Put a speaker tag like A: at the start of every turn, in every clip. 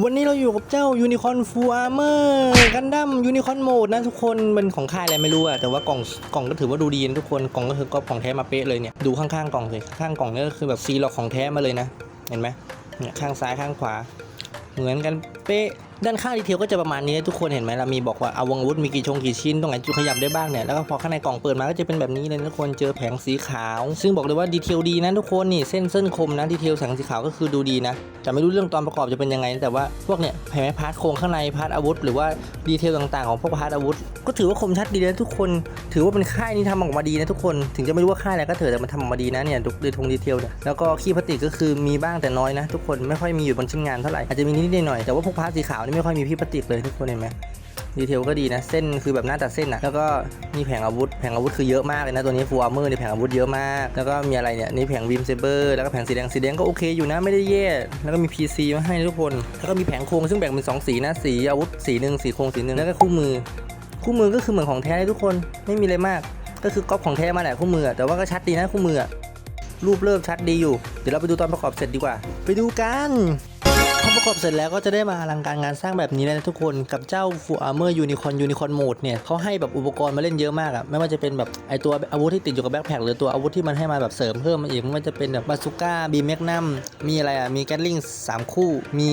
A: วันนี้เราอยู่กับเจ้ายูนิคอนฟูอาร์เมอร์กันดั้มยูนิคอนโหมดนะทุกคนเป็นของค่ายอะไรไม่รู้อะแต่ว่ากล่องกล่องก็ถือว่าดูดีนะทุกคนกล่องก็คือก๊อปของแท้มาเป๊ะเลยเนี่ยดูข้างๆกล่องสิข้างกล่องเนี่ยก็คือแบบซีล็อกของแท้มาเลยนะ เห็นไหมเนี่ยข้างซ้ายข้างขวา เหมือนกันเป๊ะ ด้านข้างดีเทลก็จะประมาณนี้ทุกคนเห็นไหมเรามีบอกว่าเอาวงวุธมีกี่ชงกี่ชิ้นตรงไหนจุดขยับได้บ้างเนี่ยแล้วก็พอข้างในกล่องเปิดมาก็จะเป็นแบบนี้เลยทุกคนเจอแผงสีขาว ซึ่งบอกเลยว่าดีเทลดีนะทุกคนนี่เส้นเส้นคมนะดีเทลแสงสีขาวก็คือดูดีนะแต่ไม่รู้เรื่องตอนประกอบจะเป็นยังไง แต่ว่าพวกเนี่ยเห็นไหมพาร์ทโครงข้างในพาร์ทอาวุธ หรือว่าดีเทลต่างๆของพวกพาร์ทอาวุธ ก็ถือว่าคมชัดดีนะทุกคน ถือว่าเป็นค่ายนี้ทำออกมาดีนะทุกคนถึงจะไม่รู้ว่าค่ายอะไรก็เถอะแต่มันทำออกมาดีนะเนี่ยดูดีทงดีเทลเนี่ยแล้วก็ขี้พลาสติกก็คือมีบ้างแต่น้อยนะ ทุกคนไม่ค่อยมีอยู่บนชิ้นงานเท่าไหร่อาจจะมีนิดหน่อยแต่ว่าพวกพาร์ทสีขาวไม่ค่อยมีพี่พลาสติกเลยทุกคนเห็นไหมดีเทลก็ดีนะ เส้นคือแบบหน้าตัดเส้นอะแล้วก็มีแผงอาวุธ แผงอาวุธคือเยอะมากเลยนะตัวนี้ฟูอาร์เมอร์ในแผงอาวุธเยอะมาก แล้วก็มีอะไรเนี่ยนี่แผงวิมเซเบอร์แล้วก็แผงสีแดงสีแดงก็โอเคอยู่นะไม่ได้แย่ แล้วก็มี PC มาให้ทุกคน แล้วก็มีแผงโครงซึ่งแบ่งเป็นสองสีนะสีอาวุธสีหนึ่งสีโครงสีหนึ่งแล้วก็คู่มือ คู่มือก็คือเหมือนของแท้เลยทุกคนไม่มีอะไรมาก ก็คือก๊อปของแท้มาแหละคู่มือ แต่ว่าก็ชัดดีนะคู่มือรูปเริ่มชัดดีอยู่ เดี๋ยวเราไปดูตอนประกอบเสร็จดีกว่า ไปดูกัน พอประกอบเสร็จแล้วก็จะได้มาอลังการงานสร้างแบบนี้เลยนะทุกคนกับเจ้าฟูอาร์เมอร์ยูนิคอนยูนิคอนโหมดเนี่ยเขาให้แบบอุปกรณ์มาเล่นเยอะมากอะไม่ว่าจะเป็นแบบไอตัวอาวุธที่ติดอยู่กับแบ็คแพคหรือตัวอาวุธที่มันให้มาแบบเสริมเพิ่มมาอีกไม่ว่าจะเป็นแบบบาซูก้าบีแมกนัมมีอะไรอะมีแกลลิงสามคู่มี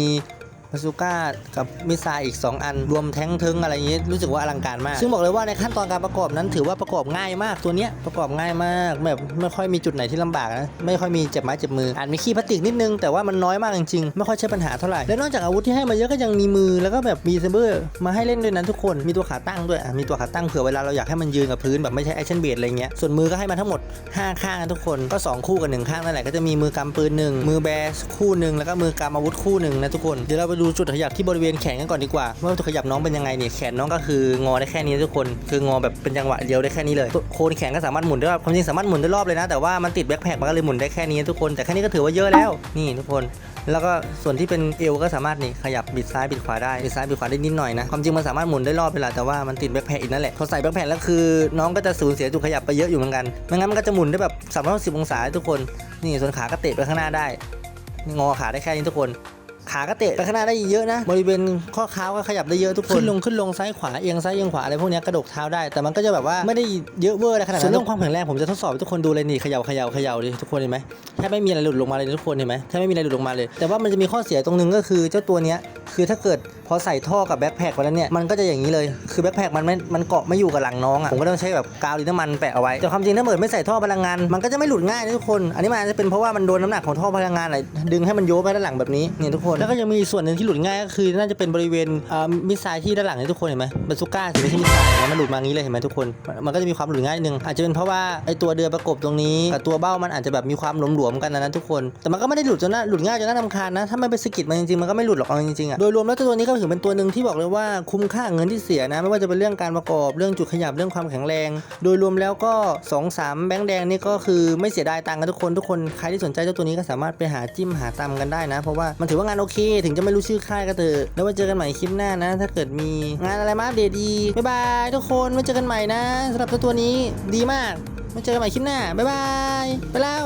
A: บาซูก้ากับมิสไซล์อีก 2 อัน รวมแท้งทิงอะไรอย่างนี้รู้สึกว่าอลังการมาก ซึ่งบอกเลยว่าในขั้นตอนการประกอบนั้นถือว่าประกอบง่ายมากตัวเนี้ยประกอบง่ายมากแบบไม่ค่อยมีจุดไหนที่ลำบากนะไม่ค่อยมีเจ็บไม้เจ็บมืออาจมีขี้พลาสติกนิดนึงแต่ว่ามันน้อยมากจริงๆไม่ค่อยใช่ปัญหาเท่าไหร่และนอกจากอาวุธที่ให้มาเยอะก็ยังมีมือแล้วก็แบบมีเซเบอร์มาให้เล่นด้วยนั้นทุกคนมีตัวขาตั้งด้วยมีตัวขาตั้งเผื่อเวลาเราอยากให้มันยืนกับพื้นแบบไม่ใช่แอคชั่นเบสอะไรเงี้ยส่วนมือก็ให้มาทั้งหมด 5 ข้างทุกคนก็ 2 คู่กับหนึ่งข้างนั่นแหละก็จะมีมือกำปืนหนึ่งมือแบสคู่หนึ่งแล้วก็มือกำอาวุธคู่หนึ่งนะทุกคนเดี๋ยวเราไปดูจุดขยับที่บริเวณแขนกันก่อนดีกว่าว่าจุดขยับน้องเป็นยังไงเนี่ยแขนน้องก็คืองอได้แค่นี้ทุกคน คืองอแบบเป็นจังหวะเดียวได้แค่นี้เลยโคนแขนก็สามารถหมุนได้รอบความจริงสามารถหมุนได้รอบเลยนะแต่ว่ามันติดแบ็คแพคมันก็เลยหมุนได้แค่นี้ทุกคนแต่แค่นี้ก็ถือว่าเยอะแล้วนี่ทุกคน แล้วก็ส่วนที่เป็นเอวก็สามารถนี่ขยับบิดซ้ายบิดขวาได้บิดซ้ายบิดขวาได้นิดหน่อยนะความจริงมันสามารถหมุนได้รอบเวลาแต่ว่ามันติดแบ็คแพคอีกนั่นแหละพอใส่แบ็คแพคแล้วคือน้องก็จะสูญเสียจุดขยับไปเยอะอยู่เหมือนกันไม่งั้นมันก็จะหมุนได้แบบ360องศาทุกคน นี่ส่วนขาก็เตะไปข้างหน้าได้ งอขาได้แค่นี้ทุกคน ขาก็เตะไปข้างหน้าได้เยอะนะ บริเวณข้อเท้าก็ขยับได้เยอะทุกคน ขึ้นลงขึ้นลงซ้ายขวาเอียงซ้ายเอียงขวาอะไรพวกเนี้ยกระดกเท้าได้ แต่มันก็จะแบบว่าไม่ได้เยอะเวอร์อะไรขนาดนั้นส่วนเรื่องความแข็งแรงผมจะทดสอบให้ทุกคนดูเลยนี่เขย่าเขย่าเขย่าดิทุกคนเห็นไหมแทบไม่มีอะไรหลุดลงมาเลยทุกคนเห็นไหมแทบไม่มีอะไรหลุดลงมาเลย แต่ว่ามันจะมีข้อเสียตรงนึงก็คือเจ้าตัวเนี้ย คือถ้าเกิดพอใส่ท่อกับแบ็คแพคไปแล้วเนี่ยมันก็จะอย่างนี้เลยคือแบ็คแพคมันไม่มันเกาะไม่อยู่กับหลังน้องอะผมก็ต้องใช้แบบกาวหรือน้ำมันแปะเอาไว้แต่ความจริงถ้าเกิดไม่ใส่ท่อพลังงานมันก็จะไม่หลุดง่ายนะทุกคน อันนี้มันอาจจะเป็นเพราะว่ามันโดนน้ำหนักของท่อพลังงานอะไรดึงให้มันโยกไปด้านหลังแบบนี้เนี่ยทุกคนแล้วก็ยังมีส่วนหนึ่งที่หลุดง่ายก็คือ น่าจะเป็นบริเวณอ่ามิสไซล์ที่ด้านหลังนี่ทุกคนเห็นไหมบาซูก้าสิไม่ใช่มิสไซล์มันหลุดมางี้เลยเห็นไหมทุกคน มันก็จะมีความหลุดง่ายนึงอาจจะเป็นเพราะว่าไอตัวเดือประกบตรงนี้กับตัวเบ้ามันอาจจะแบบมีความหลวมๆกันนะทุกคน แต่มันก็ไม่ได้หลุดจนน่าหลุดง่ายจนน่ารำคาญนะถ้าไม่ไปสกิดมันจริงๆมันก็ไม่หลุดหรอกจริงๆอะโดยรวมแล้วตัวนี้ก็ถือเป็นตัวหนึ่งที่บอกเลยว่าคุ้มค่าเงินที่เสียนะ ไม่ว่าจะเป็นเรื่องการประกอบเรื่องจุดขยับเรื่องความแข็งแรง โดยรวมแล้วก็2 3แบงค์แดงนี่ก็คือไม่เสียดายตังค์กันทุกคนทุกคนใครที่สนใจเจ้าตัวนี้ก็สามารถไปหาจิ้มหาตำกันได้นะ เพราะว่ามันถือว่างานโอเค ถึงจะไม่รู้ชื่อค่ายก็เถอะแล้วไว้เจอกันใหม่คลิปหน้านะ ถ้าเกิดมีงานอะไรมาอัปเดตดีบ๊ายบายทุกคนไว้เจอกันใหม่นะสำหรับเจ้าตัวนี้ดีมากไว้เจอกันใหม่คลิปหน้าบ๊ายบายไปแล้ว